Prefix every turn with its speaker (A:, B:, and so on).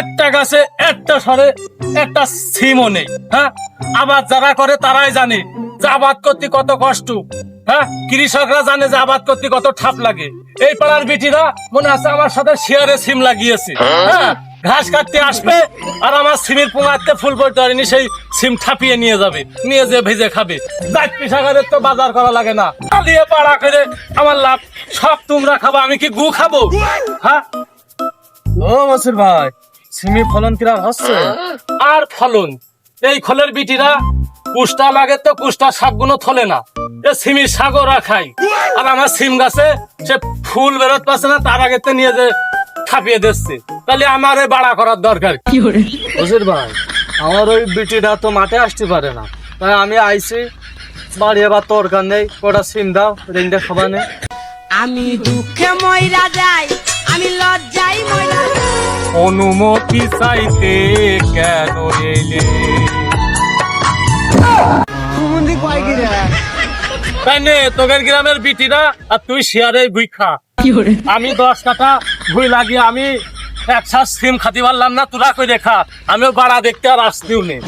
A: একটা গাছে একটা সরে একটা সিমও নেই হ্যাঁ? আবাদ যারা করে তারাই জানে যে আবাদ করতে কত কষ্ট হ্যাঁ? কৃষকরা জানে যে আবাদ করতে কত ঠাপ লাগে। এই পাড়ার বিটিরা মনে আছে আমার সাথে শেয়ারে সিম লাগিয়েছে হ্যাঁ? ঘাস কাটতে আসবে আর আমার সিমের পোঙাতে ফুল পড়তে পারেনি সেই সিম ঠাপিয়ে নিয়ে যাবে নিয়ে যে ভেজে খাবে। দাঁত পিসাগারের তো বাজার করা লাগে না। চালিয়ে পাড়া করে আমার লাভ সব তোমরা খাব আমি কি গু খাব? হ্যাঁ?
B: ও মসুর ভাই। সিমি ফলন কিরা হচ্ছে?
A: আর ফলন? এই খলের বিটিরা কুষ্টা লাগে তো কুষ্টা শাকগুলো থলে না। এ সিমির শাকও রাখাই আর আমার সিম গাছে সে ফুল বেরোত পাচ্ছে না তার আগে তো নিয়ে যে খাপিয়ে দিচ্ছে। তাহলে আমার এই বাড়া করার দরকার কি?
B: মসুর ভাই আমার ওই বিটিটা তো মাঠে আসতে পারে না। তাই আমি আইছি বাড়ি এবার তরকার নেই কটা সিম দাও রেঞ্জে খাবার নেই
C: আমি দুঃখে ময়রা যাই
A: অনুমতি চাইতে কেন এলে? তাই নে তোদের গ্রামের বিটিরা আর তুই শেয়ারে ভুই খা আমি দশ কাটা ভুই লাগিয়ে আমি একসাথ সিম খাতে পারলাম না তোরা কই দেখা? আমিও বাড়া দেখতে আর আসতেও নেই।